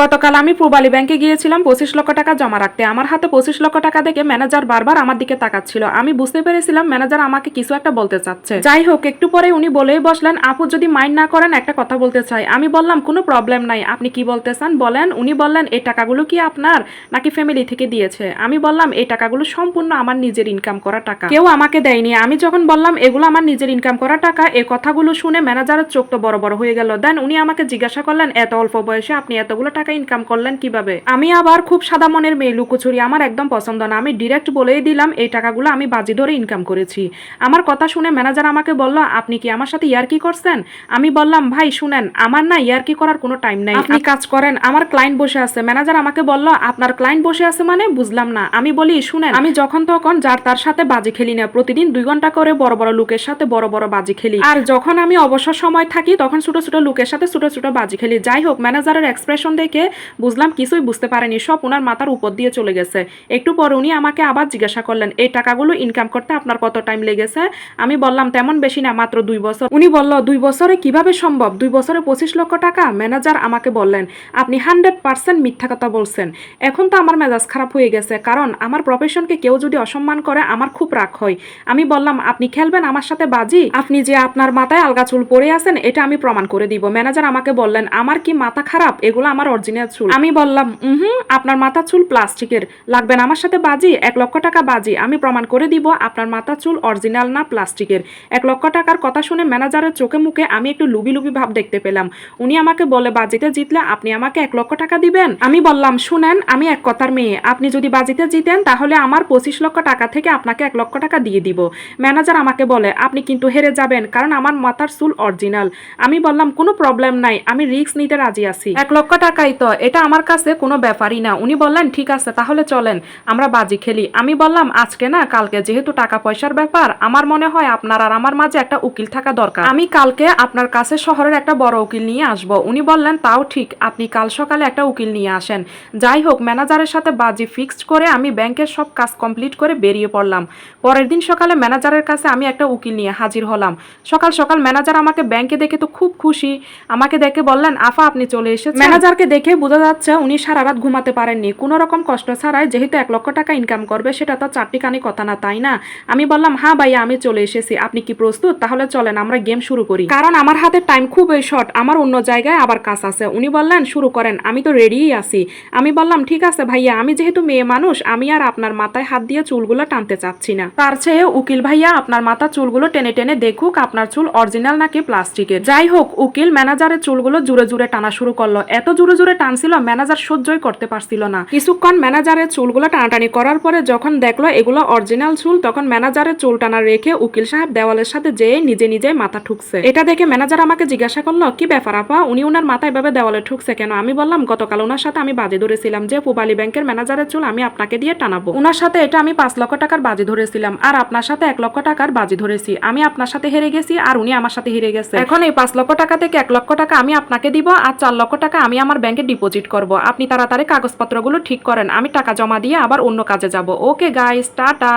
গতকাল আমি পূবালী ব্যাংকে গিয়েছিলাম, পঁচিশ লক্ষ টাকা জমা রাখতে। আমার হাতে পঁচিশ লক্ষ টাকা দেখে ম্যানেজার বারবার আমার দিকে তাকাচ্ছিল। আমি বুঝতে পেরেছিলাম ম্যানেজার আমাকে কিছু একটা বলতে চাচ্ছে। যাই হোক, একটু পরে উনি বলেই বসলেন, আপু, যদি মাইন্ড না করেন, একটা কথা বলতে চাই। আমি বললাম, কোনো প্রবলেম নাই, আপনি কি বলতে চান? বলেন, উনি বললেন, এই টাকাগুলো কি আপনার নাকি ফ্যামিলি থেকে দিয়েছে? আমি বললাম, এই টাকাগুলো সম্পূর্ণ আমার নিজের ইনকাম করা টাকা। কেউ আমাকে দেয়নি। আমি যখন বললাম, এগুলো আমার নিজের ইনকাম করা টাকা এই কথাগুলো শুনে ম্যানেজারের চোখ তো বড় বড় হয়ে গেল। দেন উনি আমাকে জিজ্ঞাসা করলেন, এত অল্প বয়সে আপনি এতগুলো টাকা ইনকাম করলেন কীভাবে? আমি আবার খুব সাদা মনের মেয়ে লুকোচুরি আমার একদম পছন্দ না। আমি ডিরেক্ট বলেই দিলাম এই টাকাগুলো আমি বাজি ধরে ইনকাম করেছি। আমার কথা শুনে ম্যানেজার আমাকে বলল আপনি কি আমার সাথে ইয়ার কি করছেন? আমি বললাম ভাই শুনেন আমার না ইয়ার কি করার কোনো টাইম নাই। আপনি কাজ করেন আমার ক্লায়েন্ট বসে আছে। ম্যানেজার আমাকে বলল আপনার ক্লায়েন্ট বসে আছে মানে বুঝলাম না। আমি বলি শুনেন আমি যখন তখন যার তার সাথে বাজি খেলি না প্রতিদিন দুই ঘণ্টা করে বড় বড় লোকের সাথে বড় বড় বাজি খেলি। আর যখন আমি অবসর সময় থাকি তখন ছোট ছোট লোকের সাথে ছোট ছোট বাজি খেলি। যাই হোক ম্যানেজারের এক্সপ্রেশন দেখে বুঝলাম কিছুই বুঝতে পারেনি। সব ওনার মাথার উপর দিয়ে চলে গেছে। একটু পর উনি আমাকে আবার জিজ্ঞাসা করলেন, এই টাকাগুলো ইনকাম করতে আপনার কত টাইম লেগেছে? আমি বললাম, তেমন বেশি না, মাত্র দুই বছর। উনি বলল, দুই বছরে কীভাবে সম্ভব? দুই বছরে পঁচিশ লক্ষ টাকা? ম্যানেজার আমাকে বললেন, আপনি হান্ড্রেড পার্সেন্ট মিথ্যা কথা বলছেন। এখন তো আমার মেজাজ খারাপ হয়ে গেছে, কারণ আমার প্রফেশনকে কেউ যদি অসম্মান করে, আমার খুব রাগ হয়। আমি বললাম, আপনি খেলবেন আমার সাথে বাজি? আপনি যে আপনার মাথায় আলগা চুল পরে আছেন, এটা আমি প্রমাণ করে দিব। ম্যানেজার আমাকে বললেন, আমার কি মাথা খারাপ? এগুলো আমার অরিজিনাল চুল। আমি বললাম হুম আপনার মাথা চুল প্লাস্টিকের। লাগবেন আমার সাথে বাজি? এক লক্ষ টাকা বাজি। আমি প্রমাণ করে দিব, আপনার মাথা চুল অরিজিনাল না প্লাস্টিকের। এক লক্ষ টাকার কথা শুনে ম্যানেজারের চোখে মুখে আমি একটু লুবি লুবি ভাব দেখতে পেলাম। উনি আমাকে বলে, বাজিতে জিতলে আপনি আমাকে এক লক্ষ টাকা দিবেন? আমি বললাম, শুনেন, আমি এক কথার মেয়ে। আপনি যদি বাজিতে জিতেন, তাহলে আমার পঁচিশ লক্ষ টাকা থেকে আপনাকে এক লক্ষ টাকা দিয়ে দিব। ম্যানেজার আমাকে বলে, আপনি কিন্তু হেরে যাবেন, কারণ আমার মাথার চুল অরিজিনাল আমি বললাম, কোনো প্রবলেম নাই, আমি রিস্ক নিতে রাজি আছি। এক লক্ষ টাকাই তো, এটা আমার কাছে কোনো ব্যাপারই না। উনি বললেন, ঠিক আছে, তাহলে চলেন, আমরা বাজি খেলি। আমি বললাম, আজকে না, কালকে যেহেতু টাকা পয়সার ব্যাপার, আমার মনে হয় আপনার আর আমার মাঝে একটা উকিল থাকা দরকার। আমি কালকে আপনার কাছে শহরের একটা বড় উকিল নিয়ে আসব। উনি বললেন, তাও ঠিক, আপনি কাল সকালে একটা উকিল নিয়ে আসেন। যাই হোক, ম্যানেজারের সাথে বাজি ফিক্সড করে আমি ব্যাংকের সব কাজ কমপ্লিট করে বেরিয়ে পড়লাম। পরের দিন সকালে ম্যানেজারের কাছে আমি একটা উকিল নিয়ে হাজির হলাম। সকাল সকাল ম্যানেজার আমাকে ব্যাংকে দেখে তো খুব খুশি। আমাকে দেখে বললেন, আফা, আপনি চলে এসেছেন। ম্যানেজারকে দেখে বোঝা যাচ্ছে উনি সারা রাত ঘুমাতে পারেননি। কোনো রকম কষ্ট ছাড়াই যেহেতু এক লক্ষ টাকা ইনকাম করবে, সেটা তো চারটি কানি কথা না, তাই না? আমি বললাম হ্যাঁ ভাইয়া, আমি চলে এসেছি। আপনি কি প্রস্তুত? তাহলে চলেন, আমরা গেম শুরু করি। কারণ আমার হাতে টাইম খুবই শর্ট আমার অন্য জায়গায় আবার কাজ আছে। উনি বললেন, শুরু করেন, আমি তো রেডিই আছি। আমি বললাম, ঠিক আছে ভাইয়া, আমি যেহেতু মেয়ে মানুষ, আমি আর আপনার মাথায় হাত দিয়ে চুলগুলো টানতে চাচ্ছি না। তার চেয়ে উকিল ভাইয়া, আপনার মাথা চুলগুলো টেনে টেনে দেখুক, আপনার চুল অরিজিনাল নাকি প্লাস্টিকের যাই হোক, উকিল ম্যানেজারের চুলগুলো জুড়ে জুড়ে টানা শুরু করল। এত জুড়ে জুড়ে টানছিল, ম্যানেজার সহ্যই করতে পারছিল না। কিছুক্ষণ ম্যানেজারের চুলগুলো টানাটানি করার পরে যখন দেখল এগুলো অরিজিনাল চুল, তখন ম্যানেজারের চুল টানা রেখে উকিল সাহেব দেওয়ালের সাথে যেয়ে নিজে নিজে মাথা ঠুকছে। এটা দেখে ম্যানেজার আমাকে জিজ্ঞাসা করল, কি ব্যাপার আপা? উনি ওনার মাথায় ভাবে দেওয়ালে ঠুকছে কেন? আমি বললাম, গতকাল ওনার সাথে আমি বাজে ধরেছিলাম যে পুবালী ব্যাংকের ম্যানেজারের চুল আমি আপনাকে দিয়ে টানাবো। ওনার সাথে এটা আমি পাঁচ লক্ষ টাকার বাজি ধরেছিলাম আর আপনার সাথে এক লক্ষ টাকার বাজি ধরেছি। আমি আপনার সাথে হেরে গেছি আর উনি আমার সাথে হেরে গেছে। এখন এই পাঁচ লক্ষ টাকা থেকে এক লক্ষ টাকা আমি আপনাকে দিব আর চার লক্ষ টাকা আমি আমার ব্যাংকে ডিপোজিট করব। আপনি তাড়াতাড়ি কাগজপত্রগুলো ঠিক করেন। আমি টাকা জমা দিয়ে আবার অন্য কাজে যাব। Okay, guys, tata.